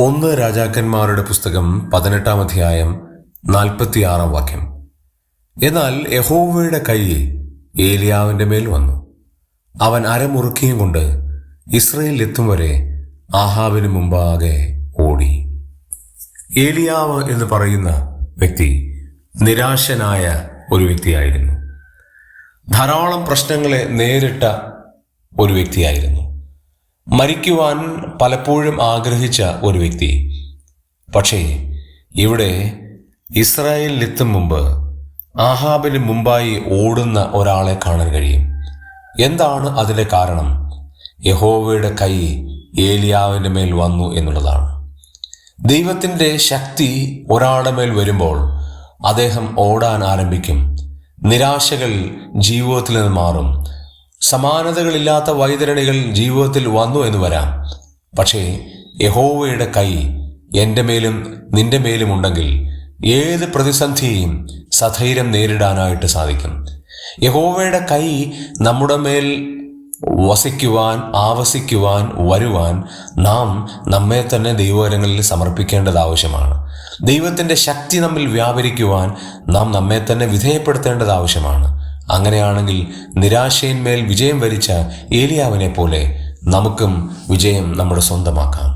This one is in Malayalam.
ഒന്ന് രാജാക്കന്മാരുടെ പുസ്തകം പതിനെട്ടാം അധ്യായം നാൽപ്പത്തിയാറാം വാക്യം. എന്നാൽ യഹോവയുടെ കൈ ഏലിയാവിന്റെ മേൽ വന്നു. അവൻ അരമുറുക്കിയും കൊണ്ട് ഇസ്രയേലിൽ എത്തും വരെ ആഹാബിന് മുമ്പാകെ ഓടി. ഏലിയാവ് എന്ന് പറയുന്ന വ്യക്തി നിരാശനായ ഒരു വ്യക്തിയായിരുന്നു. ധാരാളം പ്രശ്നങ്ങളെ നേരിട്ട ഒരു വ്യക്തിയായിരുന്നു. മരിക്കുവാൻ പലപ്പോഴും ആഗ്രഹിച്ച ഒരു വ്യക്തി. പക്ഷേ ഇവിടെ ഇസ്രായേലിലെത്തും മുമ്പ് ആഹാബിന് മുമ്പായി ഓടുന്ന ഒരാളെ കാണാൻ കഴിയും. എന്താണ് അതിലെ കാരണം? യഹോവയുടെ കൈ ഏലിയാവിന്റെ മേൽ വന്നു എന്നുള്ളതാണ്. ദൈവത്തിന്റെ ശക്തി ഒരാളുടെ മേൽ വരുമ്പോൾ അദ്ദേഹം ഓടാൻ ആരംഭിക്കും. നിരാശകൾ ജീവിതത്തിൽ നിന്ന് മാറും. സമാനതകളില്ലാത്ത വൈതരണികൾ ജീവിതത്തിൽ വന്നു എന്ന് വരാം. പക്ഷേ യഹോവയുടെ കൈ എന്റെ മേലും നിന്റെ മേലും ഉണ്ടെങ്കിൽ ഏത് പ്രതിസന്ധിയെയും സധൈര്യം നേരിടാനായിട്ട് സാധിക്കും. യഹോവയുടെ കൈ നമ്മുടെ മേൽ വസിക്കുവാൻ ആവസിക്കുവാൻ വരുവാൻ നാം നമ്മെ തന്നെ ദൈവകരങ്ങളിൽ സമർപ്പിക്കേണ്ടത് ആവശ്യമാണ്. ദൈവത്തിന്റെ ശക്തി നമ്മിൽ വ്യാപരിക്കുവാൻ നാം നമ്മെ തന്നെ വിധേയപ്പെടുത്തേണ്ടത് ആവശ്യമാണ്. അങ്ങനെയാണെങ്കിൽ നിരാശയിന്മേൽ വിജയം വരിച്ച ഏലിയാവിനെ പോലെ നമുക്കും വിജയം നമ്മുടെ സ്വന്തമാക്കാം.